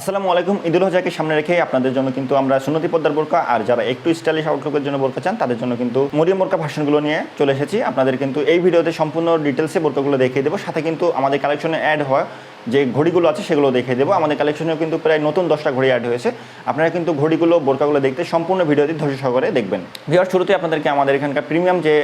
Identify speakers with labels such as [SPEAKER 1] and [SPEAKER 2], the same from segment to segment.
[SPEAKER 1] আসসালামু আলাইকুম, ঈদুল হজাকে সামনে রেখে আপনাদের জন্য কিন্তু আমরা সুন্নতি পদ্মার বোরকা, আর যারা একটু স্টাইলিশ আউটলুকের জন্য বোরকা চান, তাদের জন্য কিন্তু মরিয়ম বোরকা ভার্সনগুলো নিয়ে চলে এসেছি। আপনাদের কিন্তু এই ভিডিওতে সম্পূর্ণ ডিটেলসে বোরকাগুলো দেখিয়ে দেবো। সাথে কিন্তু আমাদের কালেকশনে অ্যাড হওয়া যে ঘড়িগুলো আছে, সেগুলো দেখিয়ে দেবো। আমাদের কালেকশনেও কিন্তু প্রায় নতুন দশটা ঘড়ি অ্যাড হয়েছে। আপনারা কিন্তু ঘড়িগুলো, বোরকাগুলো দেখতে সম্পূর্ণ ভিডিওটি ধৈর্য সহকারে দেখবেন। ভিওর শুরুতে আপনাদেরকে আমাদের এখানকার প্রিমিয়াম যে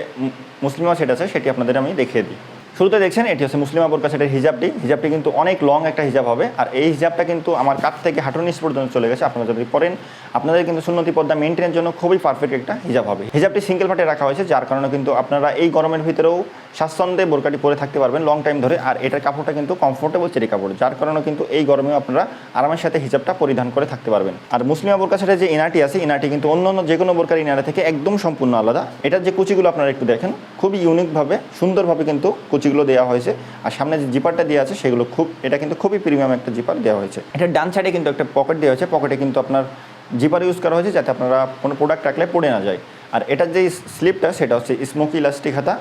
[SPEAKER 1] মুসলিমা সেট আছে, সেটি আপনাদের আমি দেখিয়ে দিই। শুরুতে দেখছেন, এটি হচ্ছে মুসলিমা বোরকা সেটের হিজাবটি। হিজাবটি কিন্তু অনেক লং একটা হিজাব হবে। আর এই হিজাবটা কিন্তু আমার কাছ থেকে হাঁটুর নিচ পর্যন্ত চলে গেছে। আপনারা যদি পড়েন, আপনাদের কিন্তু সুন্নতি পর্দা মেনটেনের জন্য খুবই পারফেক্ট একটা হিজাব হবে। হিজাবটি সিঙ্গেল পার্টে রাখা হয়েছে, যার কারণে কিন্তু আপনারা এই গরমের ভিতরেও স্বাচ্ছন্দ্যে বোরকাটি পরে থাকতে পারবেন লং টাইম ধরে। আর এটার কাপড়টা কিন্তু কমফোর্টেবল চেরি কাপড়, যার কারণে কিন্তু এই গরমেও আপনারা আরামের সাথে হিজাবটা পরিধান করে থাকতে পারবেন। আর মুসলিমা বোরকা সেটের যে ইনাটি আছে ইনাটি কিন্তু অন্য অন্য যে কোনো বোরকার ইনারা থেকে একদম সম্পূর্ণ আলাদা। এটার যে কুচিগুলো আপনারা একটু দেখেন, খুবই ইউনিকভাবে সুন্দরভাবে কিন্তু কুচিগুলো দেওয়া হয়েছে। আর সামনে যে জিপারটা দেওয়া আছে, সেগুলো খুব এটা কিন্তু খুবই প্রিমিয়াম একটা জিপার দেওয়া হয়েছে। এটার ডান সাইডে কিন্তু একটা পকেট দেওয়া হয়েছে। পকেটে কিন্তু আপনার জিপার ইউজ করা হয়েছে যাতে আপনারা কোনো প্রোডাক্ট রাখলে পড়ে না যায়। আর এটার যে স্লিপটা সেটা হচ্ছে স্মোকি ইলাস্টিক হাতা।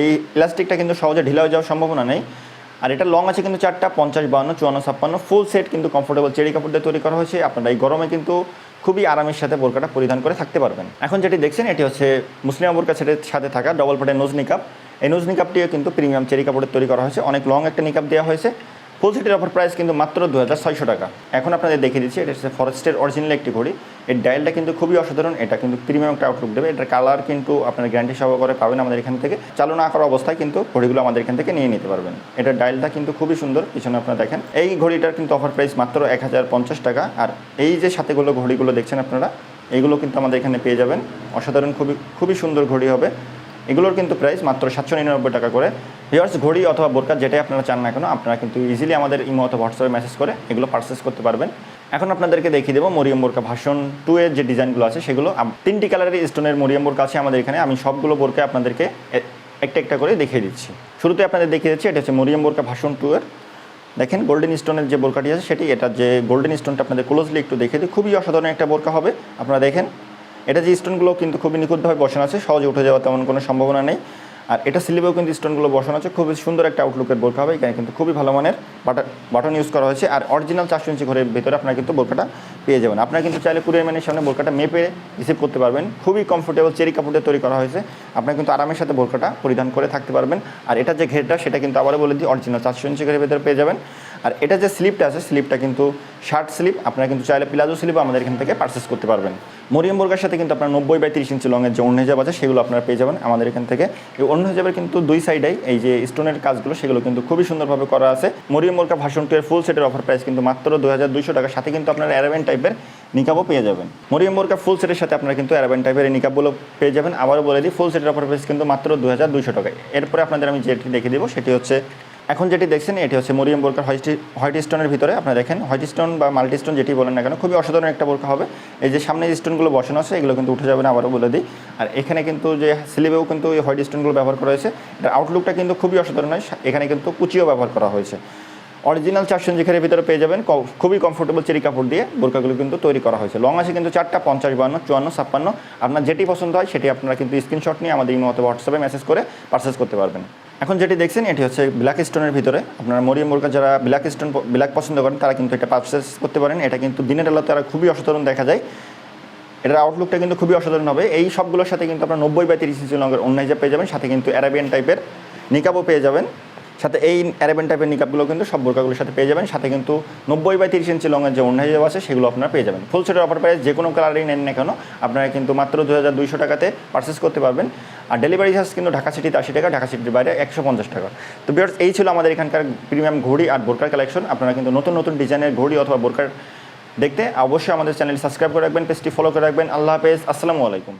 [SPEAKER 1] এই ইলাস্টিকটা কিন্তু সহজে ঢিলা হয়ে যাওয়ার সম্ভাবনা নেই। আর এটা লং আছে কিন্তু চারটা, পঞ্চাশ বাউন্ন চুয়ান্ন, ছাপ্পান্ন। ফুল সেট কিন্তু কমফোর্টেবল চেরি কাপড় দিয়ে তৈরি করা হয়েছে। আপনারা এই গরমে কিন্তু খুবই আরামের সাথে বোরকাটা পরিধান করে থাকতে পারবেন। এখন যেটি দেখছেন, এটি হচ্ছে মুসলিমা বোরকা সেটের সাথে থাকা ডবল পাটের নোজ নিকাপ এই নোজ নিকাপটিও কিন্তু প্রিমিয়াম চেরি কাপড়ের তৈরি করা হয়েছে। অনেক লং একটা নিকাপ দেওয়া হয়েছে। ফুল সেটের অফার প্রাইস কিন্তু মাত্র দু হাজার ছয়শো টাকা। এখন আপনাদের দেখিয়ে দিচ্ছি, এটা হচ্ছে ফরেস্টের অরিজিনাল একটি ঘড়ি। এর ডায়ালটা কিন্তু খুবই অসাধারণ, এটা কিন্তু প্রিমিয়াম একটা আউটলুক দেবে। এটার কালার কিন্তু আপনার গ্যারান্টি সহকারে পাবেন আমাদের এখান থেকে। চালু না করা অবস্থায় কিন্তু ঘড়িগুলো আমাদের এখান থেকে নিয়ে নিতে পারবেন। এটার ডায়ালটা কিন্তু খুবই সুন্দর, পিছনে আপনারা দেখেন। এই ঘড়িটার কিন্তু অফার প্রাইস মাত্র এক হাজার পঞ্চাশ টাকা। আর এই যে সাথেগুলো ঘড়িগুলো দেখছেন আপনারা এইগুলো কিন্তু আমাদের এখানে পেয়ে যাবেন। অসাধারণ, খুবই খুবই সুন্দর ঘড়ি হবে। এগুলোর কিন্তু প্রাইস মাত্র সাতশো নিরানব্বই টাকা করে। ভিওর্স ঘড়ি অথবা বোরকা যেটাই আপনারা চান না কেন, আপনারা কিন্তু ইজিলি আমাদের ইমো অথবা হোয়াটসঅ্যাপে মেসেজ করে এগুলো পারচেস করতে পারবেন। এখন আপনাদেরকে দেখিয়ে দেবো মরিয়ম বোরকা ভাষণ টু এর যে ডিজাইনগুলো আছে, সেগুলো তিনটি কালারের স্টোনের মরিয়ম বোরকা আছে আমাদের এখানে। আমি সবগুলো বোরকা আপনাদেরকে একটা একটা করে দেখিয়ে দিচ্ছি। শুরুতে আপনাদের দেখিয়ে দিচ্ছি, এটা হচ্ছে মরিয়ম বোরকা ভাষণ টু এর। দেখেন গোল্ডেন স্টোনের যে বোরকাটি আছে, সেটি এটা যে গোল্ডেন স্টোনটা আপনাদের ক্লোজলি একটু দেখে দিই। খুবই অসাধারণ একটা বোরকা হবে। আপনারা দেখেন এটা যে স্টোনগুলো কিন্তু খুবই নিখুঁতভাবে বসানো আছে, সহজে উঠে যাওয়ার তেমন কোনো সম্ভাবনা নেই। আর এটা স্লিপেও কিন্তু স্টোনগুলো বসানো আছে, খুবই সুন্দর একটা আউটলুকের বোরকা হবে, এখানে কিন্তু খুবই ভালো মানের বাটন বাটন ইউজ করা হয়েছে। আর অরিজিনাল চারশো ইঞ্চি ঘরের ভেতরে আপনারা কিন্তু বোরকাটা পেয়ে যাবেন। আপনারা কিন্তু চাইলে কুরিয়ার ম্যানের সামনে বোরকাটা মেপে রিসিভ করতে পারবেন। খুবই কমফোর্টেবল চেরি কাপড় দিয়ে তৈরি করা হয়েছে। আপনারা কিন্তু আরামের সাথে বোরকাটা পরিধান করে থাকতে পারবেন। আর এটা যে ঘেরটা, সেটা কিন্তু আবারও বলে দিই অরিজিনাল চারশো ইঞ্চি ঘরের ভেতরে পেয়ে যাবেন। আর এটা যে স্লিপটা আছে, স্লিপটা কিন্তু শার্ট স্লিপ। আপনারা কিন্তু চাইলে প্লাজো স্লিপও আমাদের এখান থেকে পারচেস করতে পারবেন। মরিয়ম বোরকার সাথে কিন্তু আপনার নব্বই বাই তিরিশ ইঞ্চি লংয়ের যে অন্য হিজাব আছে, সেগুলো আপনারা পেয়ে যাবেন আমাদের এখান থেকে। এই অন্য হিজাবের কিন্তু দুই সাইডেই এই যে স্টোনের কাজগুলো, সেগুলো কিন্তু খুবই সুন্দরভাবে করা আছে। মরিয়ম বোরকা ভাষণ টু এর ফুল সেটের অফার প্রাইস কিন্তু মাত্র দু হাজার দুইশো টাকার সাথে কিন্তু আপনারা অ্যারাবেন টাইপের নিকাবও পেয়ে যাবেন। মরিয়ম বোরকা ফুল সেটের সাথে আপনারা কিন্তু অ্যারাবেন টাইপের এই নিকাবগুলো পেয়ে যাবেন। আবারও বলে দিই ফুল সেটের অফার প্রাইস কিন্তু মাত্র দু হাজার দুইশো টাকায়। এরপরে আপনাদের আমি যেটি দেখে দেবো, সেটি হচ্ছে এখন যেটি দেখছেন, এটি হচ্ছে মরিয়ম বোরকার হোয়াইট স্টোনের ভিতরে। আপনারা দেখেন হোয়াইট স্টোন বা মাল্টি স্টোন যেটি বলেন না কেন, খুবই অসাধারণ একটা বোরকা হবে। এই যে সামনে যে স্টোনগুলো বসানো আছে, এগুলো কিন্তু উঠে যাবে না, আবারও বলে দিই। আর এখানে কিন্তু যে স্লিভেও কিন্তু এই হোয়াইট স্টোনগুলো ব্যবহার করা হয়েছে। এটার আউটলুকটা কিন্তু খুবই অসাধারণ হয়। এখানে কিন্তু কুচিও ব্যবহার করা হয়েছে। অরিজিনাল চারশো যেখানে ভিতরে পেয়ে যাবেন খুবই কমফোর্টেবল চেরি কাপড় দিয়ে বোরকাগুলো কিন্তু তৈরি করা হয়েছে। লং আছে কিন্তু চারটা, পঞ্চাশ, বান্ন, চুয়ান্ন, ছাপ্পান্ন। আপনার যেটি পছন্দ হয়, সেটি আপনারা কিন্তু স্ক্রিনশট নিয়ে আমাদের ইমো অথবা হোয়াটসঅ্যাপে মেসেজ করে পারচেস করতে পারবেন। এখন যেটি দেখছেন, এটি হচ্ছে ব্ল্যাক স্টোনের ভিতরে। আপনারা মরিয়ম বোরকা যারা ব্ল্যাক স্টোন ব্ল্যাক পছন্দ করেন, তারা কিন্তু এটা পারচেস করতে পারেন। এটা কিন্তু দিনের আলোতে তারা খুবই অসাধারণ দেখা যায়। এটার আউটলুকটা কিন্তু খুবই অসাধারণ হবে। এই সবগুলোর সাথে কিন্তু আপনার নব্বই বা তিরিশ ইঞ্চি লঙ্গের অন্যায় পেয়ে যাবেন, সাথে কিন্তু অ্যারাবিয়ান টাইপের নিকাবও পেয়ে যাবেন। সাথে এই অ্যারাবিয়ান টাইপের নিকাবগুলো কিন্তু সব বোরকাগুলোর সাথে পেয়ে যাবেন। সাথে কিন্তু নব্বই বাই তিরিশ ইঞ্চি লঙ্গের যে অন্য হিজাব আছে, সেগুলো আপনারা পেয়ে যাবেন। ফুল সেটের অফার প্রাইস যে কোনো কালারই নেন না কেন, আপনারা কিন্তু মাত্র দু হাজার দুইশো টাকাতে পারচেস করতে পারবেন। আর ডেলিভারি চার্জ কিন্তু ঢাকা সিটিতে আশি টাকা, ঢাকা সিটির বাইরে একশো পঞ্চাশ টাকা। তো বিয়ার্স এই ছিল আমাদের এখানকার প্রিমিয়াম ঘড়ি আর বোরকার কালেকশন আপনারা কিন্তু নতুন নতুন ডিজাইনের ঘড়ি অথবা বোরকার দেখতে অবশ্যই আমাদের চ্যানেল সাবস্ক্রাইব করে রাখবেন পেজটি ফলো করে রাখবেন। আল্লাহ হাফেজ। আসসালামু আলাইকুম।